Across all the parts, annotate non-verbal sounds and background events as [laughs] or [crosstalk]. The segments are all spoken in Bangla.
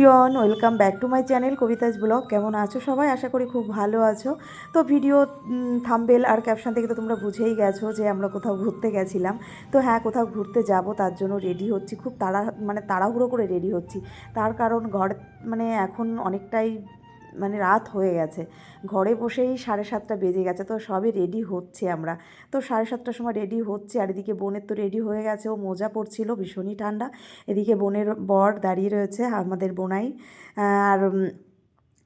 Everyone, welcome back to my channel Kavita's blog. কেমন আছো সবাই? আশা করি খুব ভালো আছো। তো ভিডিও থাম্বেল আর ক্যাপশন থেকে তো তোমরা বুঝেই গেছো যে আমরা কোথাও ঘুরতে গেছিলাম। তো হ্যাঁ কোথাও ঘুরতে যাব, তার জন্য রেডি হচ্ছি। খুব তাড়া মানে তাড়াহুড়ো করে রেডি হচ্ছি। তার কারণ ঘর মানে এখন অনেকটাই মানে রাত হয়ে গেছে। ঘরে বসেই সাড়ে সাতটা বেজে গেছে, তো সবে রেডি হচ্ছে আমরা। তো সাড়ে সাতটার সময় রেডি হচ্ছে, আর এদিকে বোনের তো রেডি হয়ে গেছে, ও মোজা পড়ছিল ভীষণই ঠান্ডা। এদিকে বোনের বর দাঁড়িয়ে রয়েছে, আমাদের বোনাই। আর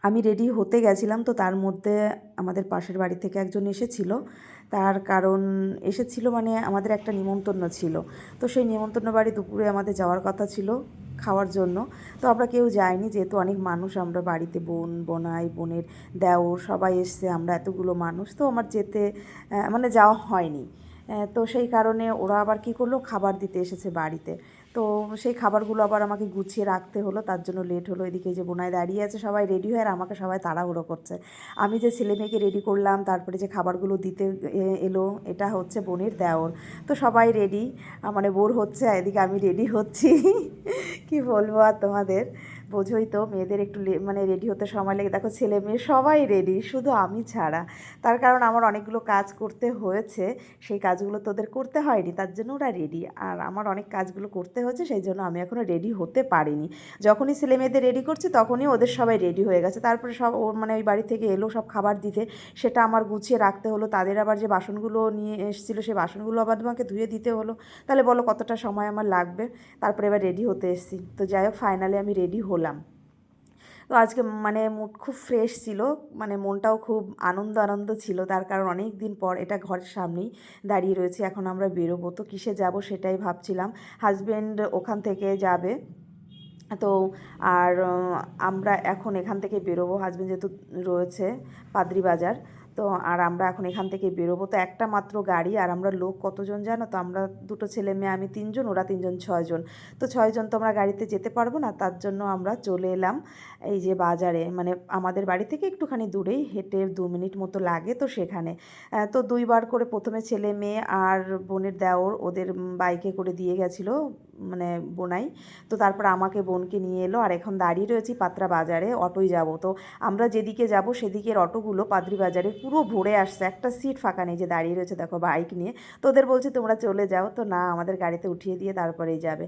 আমি রেডি হতে গেছিলাম, তো তার মধ্যে আমাদের পাশের বাড়ি থেকে একজন এসেছিল। তার কারণ এসেছিল মানে আমাদের একটা নিমন্ত্রণ ছিল। তো সেই নিমন্ত্রণ বাড়ি দুপুরে আমাদের যাওয়ার কথা ছিল। খাওয়ার জন্য। তো আমরা কেউ যাইনি, যেহেতু অনেক মানুষ, আমরা বাড়িতে বোন, বোনাই, বোনের দেওর সবাই এসছে, আমরা এতগুলো মানুষ। তো আমার যেতে মানে যাওয়া হয়নি। তো সেই কারণে ওরা আবার কি করল? খাবার দিতে এসেছে বাড়িতে। তো সেই খাবারগুলো আবার আমাকে গুছিয়ে রাখতে হলো, তার জন্য লেট হলো। এদিকে যে বোনায় দাঁড়িয়ে আছে, সবাই রেডি হয়ে আর আমাকে সবাই তাড়াহুড়ো করছে। আমি যে ছেলে মেয়েকে রেডি করলাম, তারপরে যে খাবারগুলো দিতে এলো, এটা হচ্ছে বোনের দেওর। তো সবাই রেডি মানে বোর হচ্ছে, এদিকে আমি রেডি হচ্ছি। [laughs] কি বলব আর তোমাদের? বোঝোই তো, মেয়েদের একটু মানে রেডি হতে সময় লেগে, দেখো ছেলে মেয়ে সবাই রেডি শুধু আমি ছাড়া। তার কারণ আমার অনেকগুলো কাজ করতে হয়েছে, সেই কাজগুলো তোদের করতে হয়নি, তার জন্য ওরা রেডি আর আমার অনেক কাজগুলো করতে হয়েছে, সেই জন্য আমি এখনও রেডি হতে পারিনি। যখনই ছেলে মেয়েদের রেডি করছি, তখনই ওদের সবাই রেডি হয়ে গেছে। তারপরে সব মানে ওই বাড়ি থেকে এলো সব খাবার দিতে, সেটা আমার গুছিয়ে রাখতে হলো। তাদের আবার যে বাসনগুলো নিয়ে এসেছিল সেই বাসনগুলো আবার তোমাকে ধুয়ে দিতে হলো। তাহলে বলো কতটা সময় আমার লাগবে? তারপরে এবার রেডি হতে এসেছি। তো যাই হোক ফাইনালি আমি রেডি হলাম। তো আজকে মানে মুড খুব ফ্রেশ ছিল মানে মনটাও খুব আনন্দ আনন্দ ছিল। তার কারণ অনেক দিন পর এটা ঘরের সামনেই দাঁড়িয়ে রয়েছে, এখন আমরা বেরোবো। তো কিসে যাব সেটাই ভাবছিলাম। হাজব্যান্ড ওখান থেকে যাবে। তো আর আমরা এখন এখান থেকে বেরোবো। হাজব্যান্ড যেহেতু রয়েছে পাদ্রি বাজার তো আর আমরা এখন এখান থেকে বেরোবো। তো একটা মাত্র গাড়ি আর আমরা লোক কতজন জানো? তো আমরা দুটো ছেলে, মেয়ে, আমি তিনজন, ওরা তিনজন, ছয়জন। তো ছয়জন তো আমরা গাড়িতে যেতে পারব না, তার জন্য আমরা চলে এলাম এই যে বাজারে। মানে আমাদের বাড়ি থেকে একটুখানি দূরেই, হেঁটে দু মিনিট মতো লাগে তো সেখানে। তো দুইবার করে প্রথমে ছেলে, মেয়ে আর বোনের দেওর ওদের বাইকে করে দিয়ে গেছিল। মানে বোনাই। তো তারপর আমাকে বোনকে নিয়ে এলো। আর এখন দাঁড়িয়ে রয়েছি পাত্রা বাজারে অটোয় যাব। তো আমরা যেদিকে যাব সেদিকের অটোগুলো পাদ্রি বাজারে পুরো ভরে আসছে। একটা সিট ফাঁকা নেই যে দাঁড়িয়ে রয়েছে, দেখো বাইক নিয়ে। তো ওদের বলছে, তোমরা চলে যাও। তো না, আমাদের গাড়িতে উঠিয়ে দিয়ে তারপরেই যাবে।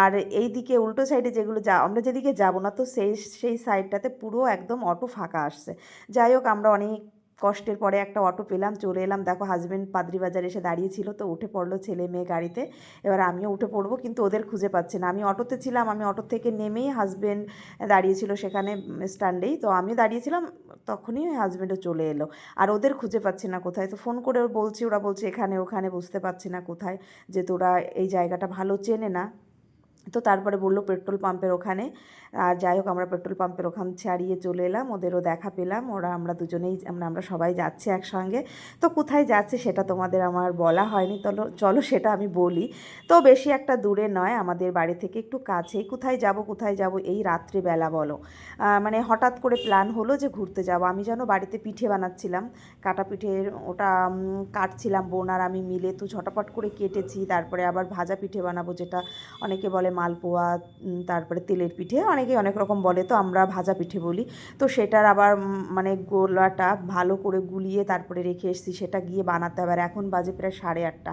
আর এই দিকে উল্টো সাইডে যেগুলো যা, আমরা যেদিকে যাব না, তো সেই সেই সাইডটাতে পুরো একদম অটো ফাঁকা আসছে। যাই হোক, আমরা অনেক কষ্টের পরে একটা অটো পেলাম, চলে এলাম। দেখো হাজব্যান্ড পাদ্রি বাজার এসে দাঁড়িয়েছিল, তো উঠে পড়ল ছেলে মেয়ে গাড়িতে। এবার আমিও উঠে পড়ব, কিন্তু ওদের খুঁজে পাচ্ছি না। আমি অটোতে ছিলাম, আমি অটো থেকে নেমেই হাজব্যান্ড দাঁড়িয়েছিল সেখানে স্ট্যান্ডেই তো আমি দাঁড়িয়েছিলাম, তখনই ওই হাজব্যান্ডও চলে এলো। আর ওদের খুঁজে পাচ্ছি না কোথায়। তো ফোন করে বলছি, ওরা বলছে, এখানে, ওখানে, বুঝতে পারছি না কোথায় যে তোরা এই জায়গাটা ভালো চেনে না। তো তারপরে বলল পেট্রোল পাম্পের ওখানে। আর যাই হোক, আমরা পেট্রোল পাম্পের ওখান ছাড়িয়ে চলে এলাম, ওদেরও দেখা পেলাম, ওরা আমরা দুজনেই, আমরা আমরা সবাই যাচ্ছি একসঙ্গে। তো কোথায় যাচ্ছে সেটা তোমাদের আমার বলা হয়নি চলো চলো সেটা আমি বলি। তো বেশি একটা দূরে নয়, আমাদের বাড়ি থেকে একটু কাছেই। কোথায় যাব কোথায় যাব এই রাত্রিবেলা বলো। মানে হঠাৎ করে প্ল্যান হলো যে ঘুরতে যাব। আমি যেন বাড়িতে পিঠে বানাচ্ছিলাম, কাটা পিঠের ওটা কাটছিলাম বোন আর আমি মিলে। তো ঝটাপট করে কেটেছি, তারপরে আবার ভাজা পিঠে বানাবো যেটা অনেকে বলে মালপোয়া তারপরে তেলের পিঠে অনেকে অনেক রকম বলে, তো আমরা ভাজা পিঠে বলি। তো সেটার আবার মানে গোলাটা ভালো করে গুলিয়ে তারপরে রেখে এসেছি, সেটা গিয়ে বানাতে হবে। আর এখন বাজে প্রায় সাড়ে আটটা।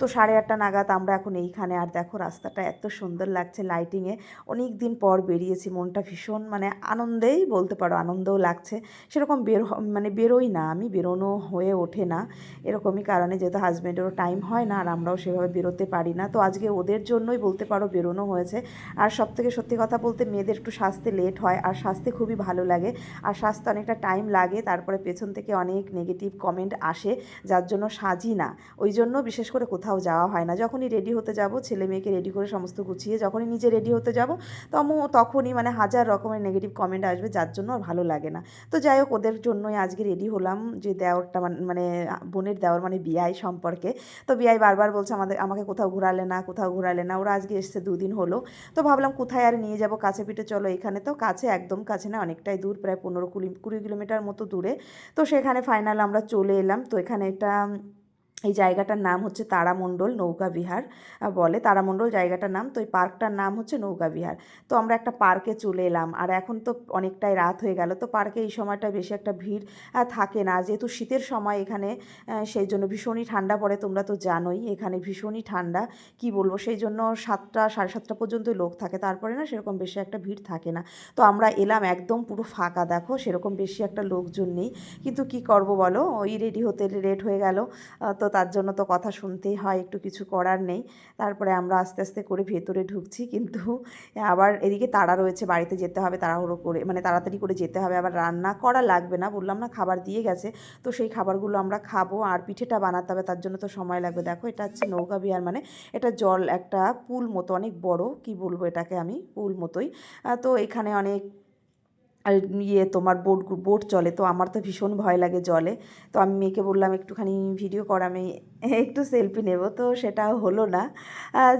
তো সাড়ে আটটা নাগাদ আমরা এখন এইখানে। আর দেখো রাস্তাটা এত সুন্দর লাগছে লাইটিংয়ে অনেক দিন পর বেরিয়েছি, মনটা ভীষণ মানে আনন্দেই বলতে পারো আনন্দও লাগছে। সেরকম বের মানে বেরোই না, আমি বেরোনো হয়ে ওঠে না। এরকমই কারণে যেহেতু হাজব্যান্ডেরও টাইম হয় না, আর আমরাও সেভাবে বেরোতে পারি না। তো আজকে ওদের জন্যই বলতে পারো বেরোনো হয়েছে। আর সব থেকে সত্যি কথা বলতে মেয়েদের একটু সাজতে লেট হয়, আর সাজতে খুবই ভালো লাগে। আর সাজতে অনেকটা টাইম লাগে, তারপরে পেছন থেকে অনেক নেগেটিভ কমেন্ট আসে, যার জন্য সাজি না। ওই জন্য বিশেষ করে কোথাও যাওয়া হয় না। যখনই রেডি হতে যাব, ছেলে মেয়েকে রেডি করে সমস্ত গুছিয়ে যখনই নিজে রেডি হতে যাব তখন তখনই মানে হাজার রকমের নেগেটিভ কমেন্ট আসবে, যার জন্য ভালো লাগে না। তো যাই হোক, ওদের জন্যই আজকে রেডি হলাম যে দেওরটা মান- বোনের দেওর মানে বিয়াই সম্পর্কে। তো বিয়াই বারবার বলছে আমাদের, আমাকে কোথাও ঘোরালে না, কোথাও ঘোরালে না, ওরা আজকে এসছে দুদিন হলো। তো ভাবলাম কোথায় আর নিয়ে যাব, কাছে পিঠে চলো এখানে। তো কাছে, একদম কাছে না, অনেকটাই দূর, প্রায় পনেরো কুড়ি কুড়ি কিলোমিটার মতো দূরে। তো সেখানে ফাইনাল আমরা চলে এলাম। তো এখানে একটা এই জায়গাটার নাম হচ্ছে তারামণ্ডল নৌকা বিহার বলে তারামণ্ডল জায়গাটার নাম। তো এই পার্কটার নাম হচ্ছে নৌকা বিহার। তো আমরা একটা পার্কে চলে এলাম আর এখন তো অনেকটাই রাত হয়ে গেল। তো পার্কে এই সময়টা বেশি একটা ভিড় থাকে না। যেহেতু শীতের সময় এখানে সেই জন্য ভীষণই ঠান্ডা পড়ে তোমরা তো জানোই এখানে ভীষণই ঠান্ডা। কি বলব? সেই জন্য সাতটা সাড়ে সাতটা পর্যন্তই লোক থাকে। তারপরে না সেরকম বেশি একটা ভিড় থাকে না। তো আমরা এলাম একদম পুরো ফাঁকা দেখো। সেরকম বেশি একটা লোকজন নেই। কিন্তু কি করব বলো? ওই রেডি হতে লেট হয়ে গেল। আহ, তো তার জন্য তো কথা শুনতেই হয়, একটু কিছু করার নেই। তারপরে আমরা আস্তে আস্তে করে ভেতরে ঢুকছি, কিন্তু আবার এদিকে তাড়া রয়েছে, বাড়িতে যেতে হবে, তাড়াহুড়ো করে মানে তাড়াতাড়ি করে যেতে হবে, আবার রান্না করা লাগবে না, বললাম না খাবার দিয়ে গেছে। তো সেই খাবারগুলো আমরা খাব আর পিঠেটা বানাতে হবে, তার জন্য তো সময় লাগবে। দেখো, এটা হচ্ছে নৌকা বিহার মানে এটা জল, একটা পুল মতো, অনেক বড়, কি বলব এটাকে আমি? পুল মতোই। তো এখানে অনেক আর ইয়ে তোমার বোট বোট চলে, তো আমার তো ভীষণ ভয় লাগে জলে। তো আমি মেয়েকে বললাম, একটুখানি ভিডিও কর, আমি একটু সেলফি নেব। তো সেটা হলো না।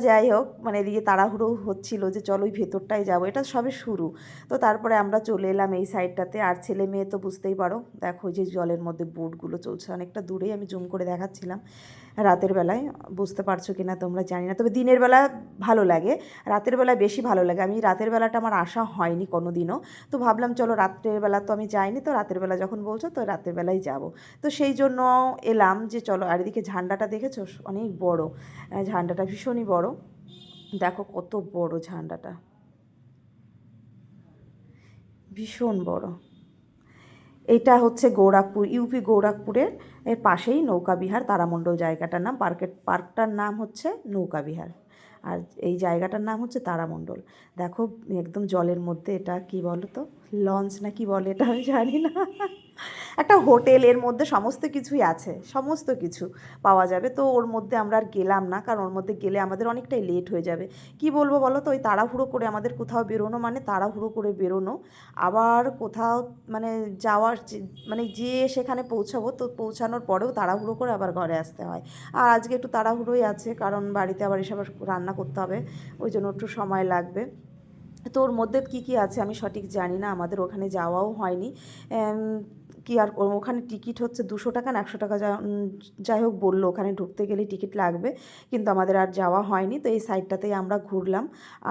যাই হোক মানে এদিকে তাড়াহুড়ো হচ্ছিল যে, চলো ওই ভেতরটায় যাব। এটা সবে শুরু। তো তারপরে আমরা চলে এলাম এই সাইডটাতে আর ছেলে মেয়ে তো বুঝতেই পারো, দেখো যে জলের মধ্যে বোটগুলো চলছে, অনেকটা দূরেই আমি জুম করে দেখাচ্ছিলাম। রাতের বেলায়, বুঝতে পারছ কি না তোমরা জানি না, তবে দিনের বেলা ভালো লাগে। রাতের বেলায় বেশি ভালো লাগে। আমি রাতের বেলাটা আমার আসা হয়নি কোনো দিনও তো ভাবলাম চলো রাত্রের বেলা তো আমি যাইনি, তো রাতের বেলা যখন বলছো তো রাতের বেলায় যাব। তো সেই জন্য এলাম যে চলো আর এদিকে ঝান্ডাটা দেখেছ? অনেক বড়। ঝান্ডাটা ভীষণই বড়। দেখো কত বড় ঝান্ডাটা। ভীষণ বড়। এটা হচ্ছে গৌরাখপুর ইউপি গৌরাখপুরের এর পাশেই নৌকাবিহার তারামণ্ডল জায়গাটার নাম, পার্কের, পার্কটার নাম হচ্ছে নৌকাবিহার আর এই জায়গাটার নাম হচ্ছে তারামণ্ডল। দেখো, একদম জলের মধ্যে এটা কি বলো তো লঞ্চ না কি বলে এটা আমি জানি না। একটা হোটেলের মধ্যে সমস্ত কিছুই আছে, সমস্ত কিছু পাওয়া যাবে। তো ওর মধ্যে আমরা আর গেলাম না, কারণ ওর মধ্যে গেলে আমাদের অনেকটাই লেট হয়ে যাবে। কি বলব বলো তো, ওই তাড়াহুড়ো করে আমাদের কোথাও বেরোনো মানে তাড়াহুড়ো করে বেরোনো। আবার কোথাও মানে যাওয়ার মানে যে সেখানে পৌঁছাবো, তো পৌঁছানোর পরেও তাড়াহুড়ো করে আবার ঘরে আসতে হয়। আর আজকে একটু তাড়াহুড়োই আছে, কারণ বাড়িতে আবার এসব রান্না করতে হবে, ওই জন্য একটু সময় লাগবে। তো ওর মধ্যে কী কী আছে আমি সঠিক জানি না, আমাদের ওখানে যাওয়াও হয়নি। কি আর ওখানে টিকিট হচ্ছে দুশো টাকা না একশো টাকা যাই হোক বলল, ওখানে ঢুকতে গেলে টিকিট লাগবে। কিন্তু আমাদের আর যাওয়া হয়নি, তো এই সাইডটাতেই আমরা ঘুরলাম।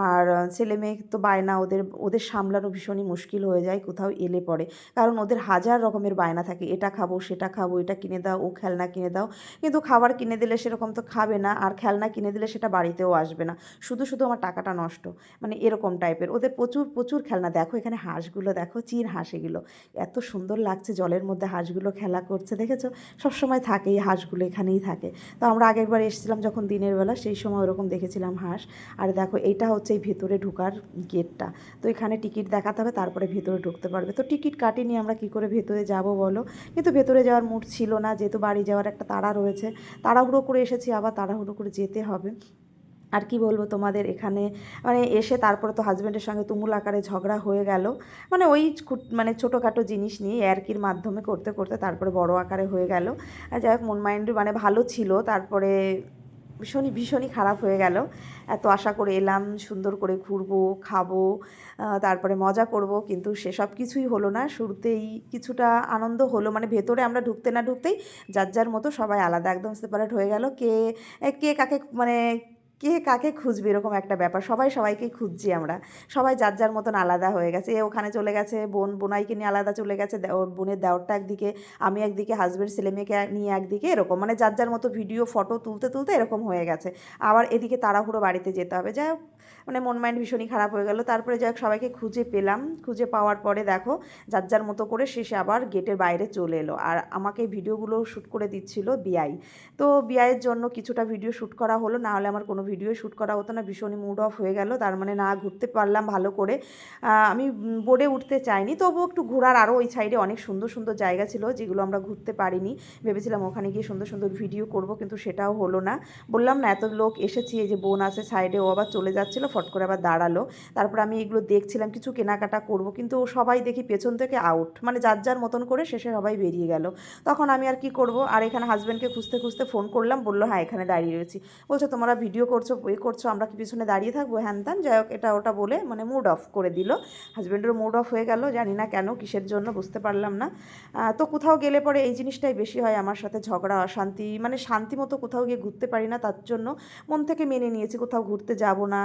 আর ছেলে মেয়ে তো বায়না, ওদের ওদের সামলানো ভীষণই মুশকিল হয়ে যায়, কোথাও এলে পড়ে কারণ ওদের হাজার রকমের বায়না থাকে, এটা খাব, সেটা খাব, এটা কিনে দাও, ও খেলনা কিনে দাও। কিন্তু খাবার কিনে দিলে সেরকম তো খাবে না, আর খেলনা কিনে দিলে সেটা বাড়িতেও আসবে না। শুধু শুধু আমার টাকাটা নষ্ট মানে এরকম টাইপের ওদের প্রচুর প্রচুর খেলনা, দেখো এখানে হাঁসগুলো, দেখো চির হাঁস এগুলো এত সুন্দর লাগছে জলের মধ্যে হাঁসগুলো খেলা করছে, দেখেছ? সবসময় থাকে, এই হাঁসগুলো এখানেই থাকে। তো আমরা আগেরবার এসেছিলাম যখন দিনের বেলা, সেই সময় ওরকম দেখেছিলাম হাঁস। আর দেখো, এইটা হচ্ছে এই ভেতরে ঢোকার গেটটা। তো এখানে টিকিট দেখাতে হবে, তারপরে ভেতরে ঢুকতে পারবে। তো টিকিট কাটিনি আমরা, কি করে ভেতরে যাব বলো? কিন্তু ভেতরে যাওয়ার মুড ছিল না, যেহেতু বাড়ি যাওয়ার একটা তাড়া রয়েছে। তাড়াহুড়ো করে এসেছি, আবার তাড়াহুড়ো করে যেতে হবে। আর কি বলব তোমাদের এখানে? মানে এসে তারপরে তো হাজব্যান্ডের সঙ্গে তুমুল আকারে ঝগড়া হয়ে গেল। মানে ওই মানে ছোটোখাটো জিনিস নিয়ে ইয়ার্কির মাধ্যমে করতে করতে তারপরে বড় আকারে হয়ে গেল। আর যাই হোক, মন মাইন্ড মানে ভালো ছিল, তারপরে ভীষণই ভীষণই খারাপ হয়ে গেল। এত আশা করে এলাম, সুন্দর করে ঘুরবো, খাব তারপরে মজা করব, কিন্তু সেসব কিছুই হলো না। শুরুতেই কিছুটা আনন্দ হলো মানে ভেতরে আমরা ঢুকতে না ঢুকতেই যার যার মতো সবাই আলাদা, একদম সেপারেট হয়ে গেল। কে কে কাকে মানে কে কাকে খুঁজবে এরকম একটা ব্যাপার। সবাই সবাইকে খুঁজছি আমরা। সবাই যার যার মতন আলাদা হয়ে গেছে। এ ওখানে চলে গেছে, বোন বোনাইকে নিয়ে আলাদা চলে গেছে বোনের দেওরটা একদিকে, আমি একদিকে হাজব্যান্ড ছেলে মেয়েকে নিয়ে একদিকে, এরকম। মানে যার যার মতো ভিডিও ফটো তুলতে তুলতে এরকম হয়ে গেছে। আবার এদিকে তাড়াহুড়ো বাড়িতে যেতে হবে। যাই মানে মন মাইন্ড ভীষণই খারাপ হয়ে গেল। তারপরে যাই সবাইকে খুঁজে পেলাম। খুঁজে পাওয়ার পরে দেখো, যার যার মতো করে শেষে আবার গেটের বাইরে চলে এলো। আর আমাকে ভিডিওগুলো শ্যুট করে দিচ্ছিল বিআই তো বিআইয়ের জন্য কিছুটা ভিডিও শ্যুট করা হলো। না হলে আমার কোনো ভিডিও শ্যুট করা হতো না, ভীষণই মুড অফ হয়ে গেল। তার মানে না ঘুরতে পারলাম ভালো করে। আমি বোর্ডে উঠতে চাইনি, তবুও একটু ঘোরার আরও ওই সাইডে অনেক সুন্দর সুন্দর জায়গা ছিল, যেগুলো আমরা ঘুরতে পারিনি। ভেবেছিলাম ওখানে গিয়ে সুন্দর সুন্দর ভিডিও করব, কিন্তু সেটাও হলো না। বললাম, না, এত লোক এসেছি, এই যে বোন আছে সাইডে ও আবার চলে যাচ্ছিল, ফট করে আবার দাঁড়াল। তারপর আমি এগুলো দেখছিলাম, কিছু কেনাকাটা করব, কিন্তু সবাই দেখি পেছন থেকে আউট মানে যার যার মতন করে শেষে সবাই বেরিয়ে গেল। তখন আমি আর কি করব? আর এখানে হাজব্যান্ডকে খুঁজতে খুঁজতে ফোন করলাম, বলল হ্যাঁ এখানে দাঁড়িয়ে রয়েছি। বলছে, তোমরা ভিডিও করছ এ করছ, আমরা কি পিছনে দাঁড়িয়ে থাকব? হ্যান ত্যান, যাই হোক, এটা ওটা বলে মানে মুড অফ করে দিল। হাজব্যান্ডের মুড অফ হয়ে গেল, জানি না কেন, কিসের জন্য, বুঝতে পারলাম না। তো কোথাও গেলে পরে এই জিনিসটাই বেশি হয়, আমার সাথে ঝগড়া, অশান্তি মানে শান্তি মতো কোথাও গিয়ে ঘুরতে পারি না, তার জন্য। মন থেকে মেনে নিয়েছি, কোথাও ঘুরতে যাব না।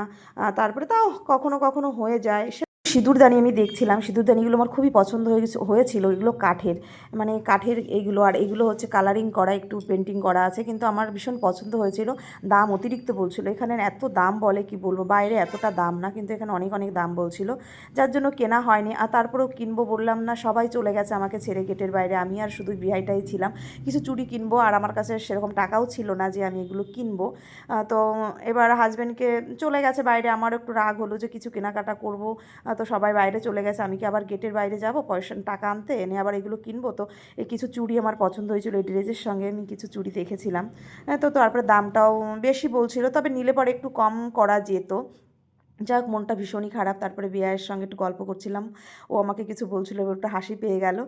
তারপরে তাও কখনো কখনো হয়ে যায়। সিঁদুরদানি আমি দেখছিলাম। সিঁদুরদানিগুলো আমার খুবই পছন্দ হয়ে গেছে, হয়েছিল এগুলো কাঠের। মানে কাঠের এইগুলো আর এগুলো হচ্ছে কালারিং করা, একটু পেন্টিং করা আছে, কিন্তু আমার ভীষণ পছন্দ হয়েছিল। দাম অতিরিক্ত বলছিল। এখানে এত দাম বলে কি বলব? বাইরে এতটা দাম না, কিন্তু এখানে অনেক অনেক দাম বলছিল। যার জন্য কেনা হয়নি। আর তারপরেও কিনবো বললাম না, সবাই চলে গেছে আমাকে ছেড়ে গেটের বাইরে। আমি আর শুধু বিহাইটাই ছিলাম। কিছু চুড়ি কিনবো, আর আমার কাছে সেরকম টাকাও ছিল না যে আমি এগুলো কিনবো। তো এবার হাজব্যান্ডকে চলে গেছে বাইরে। আমার একটু রাগ হলো যে কিছু কেনাকাটা করব। তো সবাই বাইরে চলে গেছে, আমি কি আবার গেটের বাইরে যাব? পয়সা, টাকা আনতে এনে আবার এগুলো কিনবো? তো এই কিছু চুড়ি আমার পছন্দ হয়েছিল, এই ড্রেসের সঙ্গে আমি কিছু চুড়ি দেখেছিলাম। হ্যাঁ তো তারপরে দামটাও বেশি বলছিল, তবে নিলে পরে একটু কম করা যেত। যাক, মনটা ভীষণই খারাপ, তারপরে বিয়ের সঙ্গে একটু গল্প করছিলাম। ও আমাকে কিছু বলছিল, একটু হাসি পেয়ে গেল।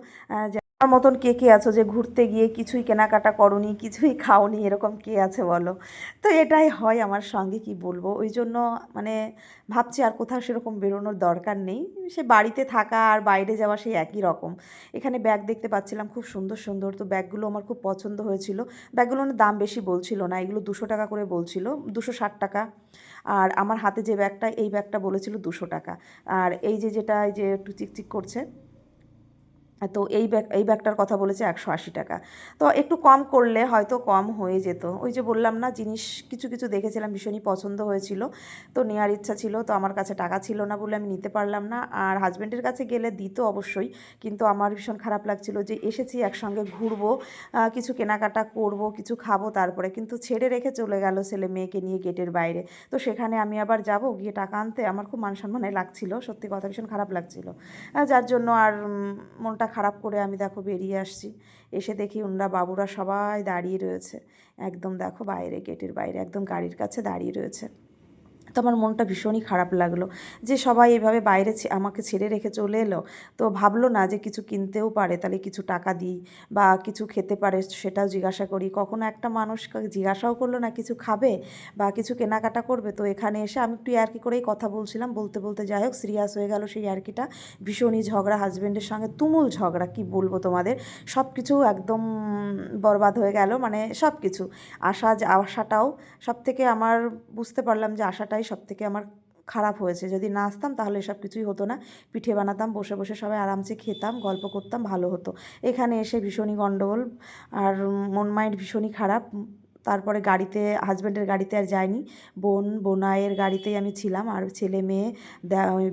আমার মতন কে কে আছো যে ঘুরতে গিয়ে কিছুই কেনাকাটা করনি, কিছুই খাওনি, এরকম কে আছে বলো? তো এটাই হয় আমার সঙ্গে, কি বলব? ওই জন্য মানে ভাবছি আর কোথাও সেরকম বেরোনোর দরকার নেই। সে বাড়িতে থাকা আর বাইরে যাওয়া সেই একই রকম। এখানে ব্যাগ দেখতে পাচ্ছিলাম খুব সুন্দর সুন্দর। তো ব্যাগগুলো আমার খুব পছন্দ হয়েছিল। ব্যাগগুলোর দাম বেশি বলছিল না, এগুলো দুশো টাকা করে বলছিল, দুশো ষাট টাকা। আর আমার হাতে যে ব্যাগটা এই ব্যাগটা বলেছিল দুশো টাকা। আর এই যে যেটা, এই যে একটু চিকচিক করছে তো এই ব্যাগ এই ব্যাগটার কথা বলেছে একশো আশি টাকা। তো একটু কম করলে হয়তো কম হয়ে যেত। ওই যে বললাম না, জিনিস কিছু কিছু দেখেছিলাম, ভীষণই পছন্দ হয়েছিল। তো নেওয়ার ইচ্ছা ছিল, তো আমার কাছে টাকা ছিল না বলে আমি নিতে পারলাম না। আর হাজব্যান্ডের কাছে গেলে দিত অবশ্যই, কিন্তু আমার ভীষণ খারাপ লাগছিল যে এসেছি একসঙ্গে ঘুরবো কিছু কেনাকাটা করব, কিছু খাব তারপরে। কিন্তু ছেড়ে রেখে চলে গেল ছেলে মেয়েকে নিয়ে গেটের বাইরে। তো সেখানে আমি আবার যাব, গিয়ে টাকা আনতে। আমার খুব মান সম্মানে লাগছিল, সত্যি কথা ভীষণ খারাপ লাগছিল। যার জন্য আর মনটা খারাপ করে আমি দেখো বেরিয়ে আসছি। এসে দেখি ওনরা বাবুরা সবাই দাঁড়িয়ে রয়েছে। একদম দেখো বাইরে, গেটের বাইরে, একদম গাড়ির কাছে দাঁড়িয়ে রয়েছে। তো আমার মনটা ভীষণই খারাপ লাগল যে সবাই এভাবে বাইরে আমাকে ছেড়ে রেখে চলে এলো। তো ভাবলো না যে কিছু কিনতেও পারে, তাহলে কিছু টাকা দিই বা কিছু খেতে পারে, সেটাও জিজ্ঞাসা করি। কখনো একটা মানুষকে জিজ্ঞাসাও করল না কিছু খাবে বা কিছু কেনাকাটা করবে। তো এখানে এসে আমি একটু ইয়ার্কি করেই কথা বলছিলাম, বলতে বলতে যাই হোক সিরিয়াস হয়ে গেল সেই ইয়ার্কিটা। ভীষণই ঝগড়া হাজব্যান্ডের সঙ্গে তুমুল ঝগড়া, কি বলব তোমাদের? সব কিছু একদম বরবাদ হয়ে গেল মানে সব কিছু আশা যে, আশাটাও সব থেকে আমার বুঝতে পারলাম যে, আশাটাই সব থেকে আমার খারাপ হয়েছে। যদি না আসতাম তাহলে সব কিছুই হতো না। পিঠে বানাতাম, বসে বসে সবাই আরামসে খেতাম, গল্প করতাম, ভালো হতো। এখানে এসে ভীষণই গণ্ডগোল আর মন মাইন্ড ভীষণই খারাপ। তারপরে গাড়িতে হাজব্যান্ডের গাড়িতে আর যাইনি। বোন বোনায়ের গাড়িতেই আমি ছিলাম আর ছেলে মেয়ে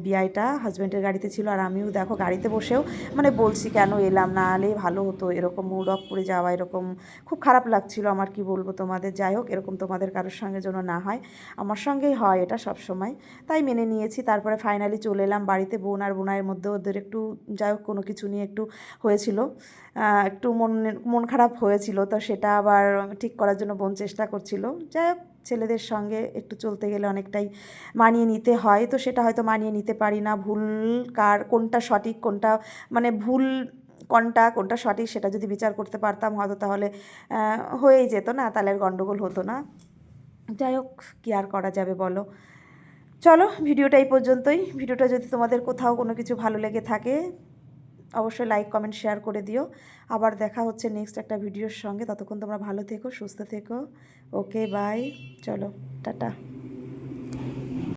বিআইটা হাজব্যান্ডের গাড়িতে ছিল আর আমিও দেখো গাড়িতে বসেও মানে বলছি কেন এলাম? না এলেই ভালো হতো। এরকম মুড অফ করে যাওয়া এরকম খুব খারাপ লাগছিল আমার, কি বলব তোমাদের? যাই হোক, এরকম তোমাদের কারোর সঙ্গে যেন না হয়। আমার সঙ্গেই হয় এটা সব সময় তাই মেনে নিয়েছি। তারপরে ফাইনালি চলে এলাম বাড়িতে। বোন আর বোনায়ের মধ্যে ওদের একটু যাই হোক, কোনো কিছু নিয়ে একটু হয়েছিল। একটু মন মন খারাপ হয়েছিল, তো সেটা আবার ঠিক করার জন্য বোন চেষ্টা করছিল। যাই হোক, ছেলেদের সঙ্গে একটু চলতে গেলে অনেকটাই মানিয়ে নিতে হয়, তো সেটা হয়তো মানিয়ে নিতে পারি না। ভুল কার, কোনটা সঠিক, কোনটা মানে ভুল কোনটা কোনটা সঠিক সেটা যদি বিচার করতে পারতাম হয়তো তাহলে হয়েই যেত না তাহলে গণ্ডগোল হতো না। যাই হোক, কী আর করা যাবে বলো। চলো, ভিডিওটা এই পর্যন্তই। ভিডিওটা যদি তোমাদের কোথাও কোনো কিছু ভালো লেগে থাকে অবশ্যই লাইক কমেন্ট শেয়ার করে দিও। আবার দেখা হচ্ছে নেক্সট একটা ভিডিওর সঙ্গে। ততক্ষণ তোমরা ভালো থেকো, সুস্থ থেকো। ওকে বাই চলো, টাটা।